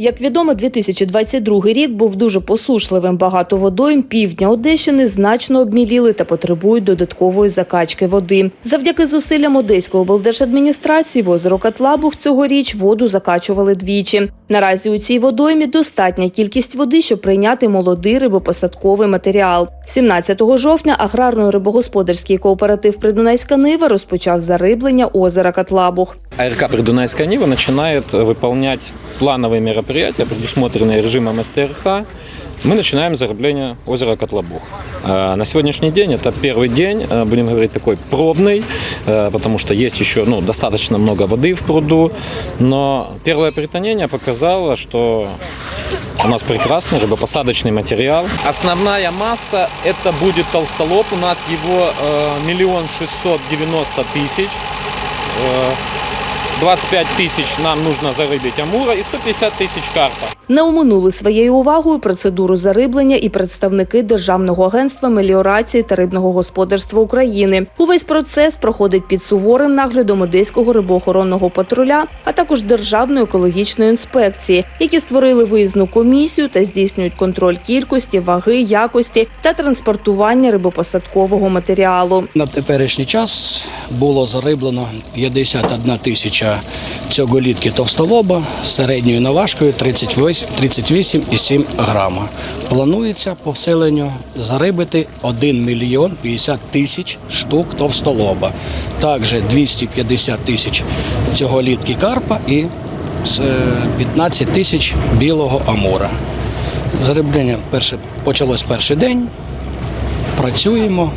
Як відомо, 2022 рік був дуже посушливим. Багато водойм півдня Одещини значно обміліли та потребують додаткової закачки води. Завдяки зусиллям Одеської облдержадміністрації в озеро Катлабух цьогоріч воду закачували двічі. Наразі у цій водоймі достатня кількість води, щоб прийняти молодий рибопосадковий матеріал. 17 жовтня аграрно-рибогосподарський кооператив Придунайська Нива розпочав зариблення озера Катлабух. АРК «Придунайская Нива» начинает выполнять плановые мероприятия, предусмотренные режимом СТРХ. Мы начинаем зарабление озера Котлобух. Э, На сегодняшний день это первый день, э, будем говорить, такой пробный, э, потому что есть еще ну, достаточно много воды в пруду. Но первое притонение показало, что у нас прекрасный рыбопосадочный материал. Основная масса это будет толстолоб. У нас его э, миллион шестьсот девяносто тысяч. Э, 25 тисяч нам нужно зарибити амура і 150 тисяч карпа. Не оминули своєю увагою процедуру зариблення і представники Державного агентства меліорації та рибного господарства України. Увесь процес проходить під суворим наглядом Одеського рибоохоронного патруля, а також Державної екологічної інспекції, які створили виїзну комісію та здійснюють контроль кількості, ваги, якості та транспортування рибопосадкового матеріалу. На теперішній час було зариблено 51 тисяча цьогolітки товстолоба з середньою наважкою 38 38,7 грама. Планується по вселенню зарибити 1 мільйон 50 тисяч штук товстолоба. Також 250 тисяч цьогolітки карпа і е, 15 тисяч білого амура. Зариблення перше, почалось перший день. Працюємо.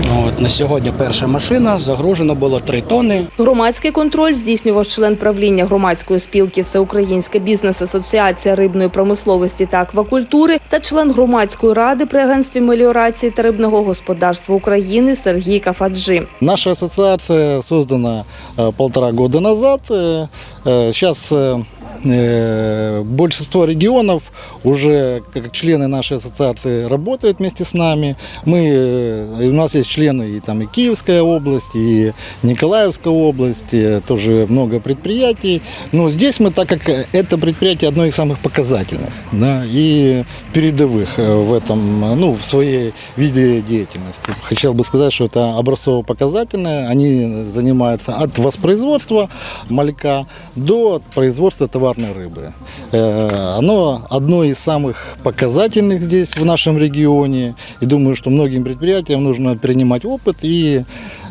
От, на сьогодні перша машина загружено було 3 тони. Громадський контроль здійснював член правління громадської спілки Всеукраїнська бізнес-асоціація рибної промисловості та аквакультури та член громадської ради при агентстві меліорації та рибного господарства України Сергій Кафаджи. Наша ассоциация создана э, полтора года назад. Э, э, большинство регионов уже как члены нашей ассоциации работают вместе с нами. Мы, э, у нас есть члены и там и Киевская область, и Николаевская область, тоже много предприятий. Но здесь мы, так как это предприятие одно из самых показательных да, и передовых э, в этом, ну, в своей виде деятельности. Хотел бы сказать, что это образцово-показательное. Они занимаются от воспроизводства малька до производства товарной рыбы. Э, Оно одно из самых показательных здесь, в нашем регионе. И думаю, что многим предприятиям нужно принимать опыт и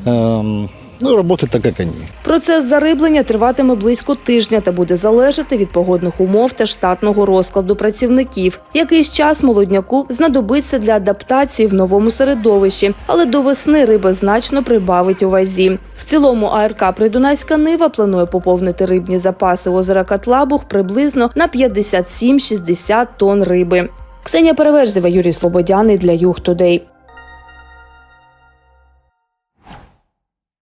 эм, ну, работать так, как они. Процес зариблення триватиме близько тижня та буде залежати від погодних умов та штатного розкладу працівників. Якийсь час молодняку знадобиться для адаптації в новому середовищі, але до весни риба значно прибавить у вазі. В цілому АРК Придунайська Нива планує поповнити рибні запаси озера Катлабух приблизно на 57-60 тонн риби. Ксенія Переверзєва, Юрій Слободяний для Юг Тудей.